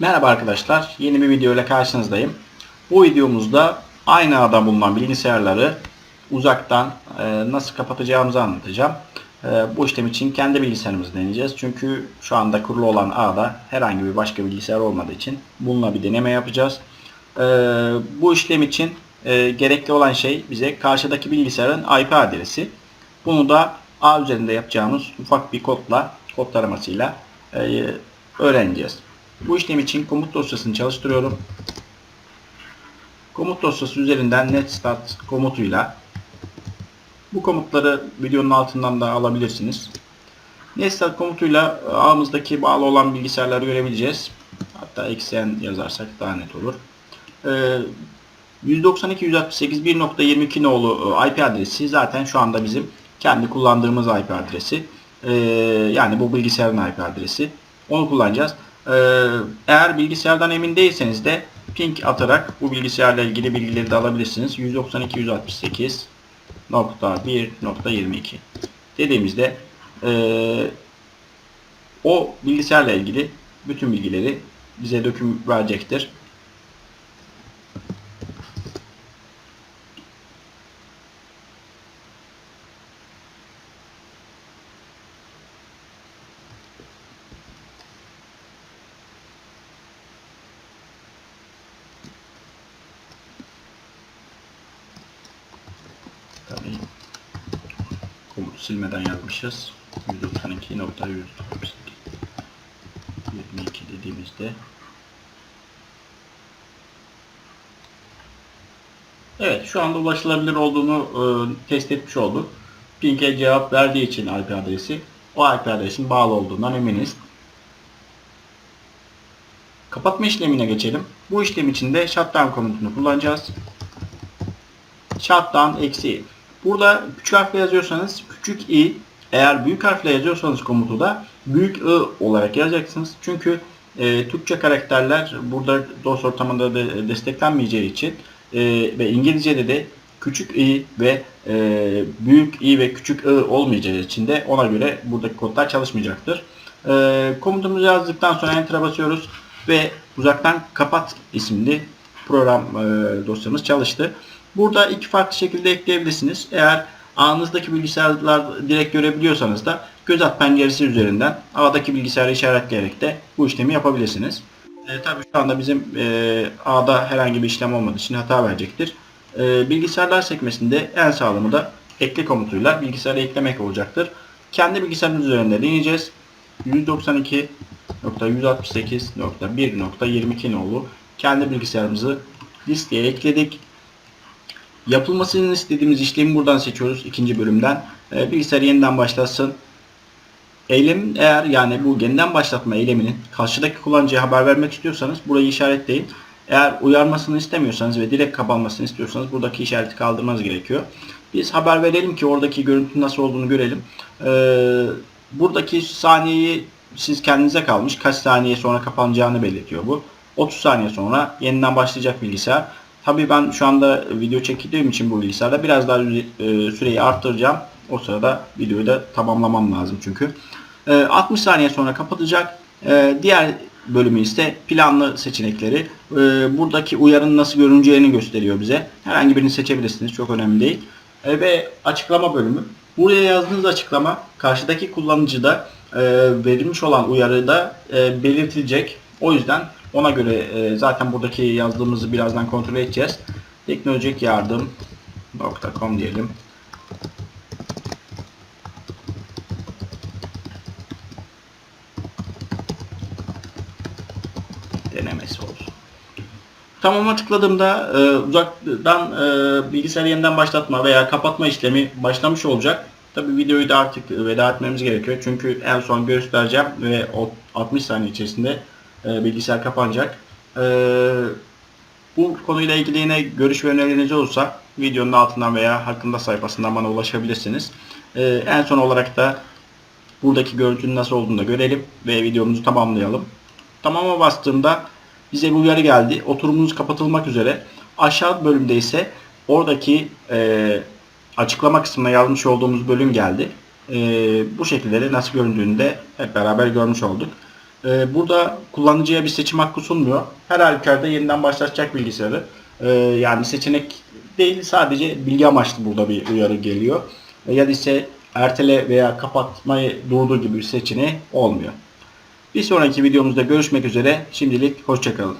Merhaba arkadaşlar, yeni bir video ile karşınızdayım. Bu videomuzda aynı ağda bulunan bilgisayarları uzaktan e, nasıl kapatacağımızı anlatacağım. E, bu işlem için kendi bilgisayarımızı deneyeceğiz. Çünkü şu anda kurulu olan ağda herhangi bir başka bilgisayar olmadığı için bununla bir deneme yapacağız. E, bu işlem için gerekli olan şey bize karşıdaki bilgisayarın IP adresi. Bunu da ağ üzerinde yapacağımız ufak bir kodla, kod taramasıyla öğreneceğiz. Bu işlem için komut dosyasını çalıştırıyorum. Komut dosyası üzerinden netstart komutuyla bu komutları videonun altından da alabilirsiniz. Netstart komutuyla ağımızdaki bağlı olan bilgisayarları görebileceğiz. Hatta xn yazarsak daha net olur. Ee, 192.168.1.22 nolu e, IP adresi zaten şu anda bizim kendi kullandığımız IP adresi. Yani bu bilgisayarın IP adresi. Onu kullanacağız. Ee, eğer bilgisayardan emin değilseniz de ping atarak bu bilgisayarla ilgili bilgileri de alabilirsiniz. 192.168.1.22 dediğimizde ee, o bilgisayarla ilgili bütün bilgileri bize döküm verecektir. Tabii komutu silmeden yazmışız. 192.122 dediğimizde Evet şu anda ulaşılabilir olduğunu e, test etmiş olduk. Ping'e cevap verdiği için IP adresi o IP adresin bağlı olduğundan eminiz. Kapatma işlemine geçelim. Bu işlem için de shutdown komutunu kullanacağız. Shutdown eksi. Burada küçük harfle yazıyorsanız küçük i, eğer büyük harfle yazıyorsanız komutu da büyük i olarak yazacaksınız. Çünkü e, Türkçe karakterler burada DOS ortamında da desteklenmeyeceği için e, ve İngilizce'de de küçük i ve e, büyük i ve küçük i olmayacağı için de ona göre buradaki kodlar çalışmayacaktır. E, komutumuzu yazdıktan sonra enter'a basıyoruz ve uzaktan kapat isimli program e, dosyamız çalıştı. Burada iki farklı şekilde ekleyebilirsiniz. Eğer ağınızdaki bilgisayarlar direkt görebiliyorsanız da göz at penceresi üzerinden ağdaki bilgisayarı işaretleyerek de bu işlemi yapabilirsiniz. E, tabii şu anda bizim e, ağda herhangi bir işlem olmadığı için hata verecektir. E, bilgisayarlar sekmesinde en sağlamı da ekle komutuyla bilgisayara eklemek olacaktır. Kendi bilgisayarımız üzerinde deneyeceğiz. 192.168.1.22 nolu kendi bilgisayarımızı listeye ekledik. Yapılmasını istediğimiz işlemi buradan seçiyoruz ikinci bölümden. E, bilgisayar yeniden başlasın. Eylemin eğer yani bu yeniden başlatma eyleminin karşıdaki kullanıcıya haber vermek istiyorsanız burayı işaretleyin. Eğer uyarmasını istemiyorsanız ve direkt kapanmasını istiyorsanız buradaki işareti kaldırmanız gerekiyor. Biz haber verelim ki oradaki görüntü nasıl olduğunu görelim. Ee, buradaki saniyeyi siz kendinize kalmış. Kaç saniye sonra kapanacağını belirtiyor bu. 30 saniye sonra yeniden başlayacak bilgisayar. Tabii ben şu anda video çektiğim için bu bilgisayarda biraz daha e, süreyi arttıracağım. O sırada videoyu da tamamlamam lazım çünkü. 60 saniye sonra kapatacak. E, diğer bölümü ise planlı seçenekleri. E, buradaki uyarının nasıl görüneceğini gösteriyor bize. Herhangi birini seçebilirsiniz. Çok önemli değil. Ve açıklama bölümü. Buraya yazdığınız açıklama karşıdaki kullanıcıda verilmiş olan uyarıda belirtilecek. O yüzden ona göre zaten buradaki yazdığımızı birazdan kontrol edeceğiz. Teknolojik yardım.com diyelim. denemesi olsun. Tamam'a tıkladığımda e, uzaktan e, bilgisayarı yeniden başlatma veya kapatma işlemi başlamış olacak. Tabi videoyu da artık veda etmemiz gerekiyor. Çünkü en son göstereceğim ve o 60 saniye içerisinde e, bilgisayar kapanacak. E, bu konuyla ilgili yine görüş ve önerileriniz olursa videonun altından veya hakkında sayfasından bana ulaşabilirsiniz. E, en son olarak da buradaki görüntünün nasıl olduğunu da görelim ve videomuzu tamamlayalım. Tamama bastığımda bize bir uyarı geldi. Oturumunuz kapatılmak üzere. Aşağı bölümde ise oradaki e, açıklama kısmına yazmış olduğumuz bölüm geldi. E, bu şekilde de nasıl göründüğünü de hep beraber görmüş olduk. E, burada kullanıcıya bir seçim hakkı sunmuyor. Her halükarda yeniden başlatacak bilgisayarı. E, yani seçenek değil sadece bilgi amaçlı burada bir uyarı geliyor. E, ya da ise ertele veya kapatmayı durdur gibi bir seçeneği olmuyor. Bir sonraki videomuzda görüşmek üzere. Şimdilik hoşçakalın.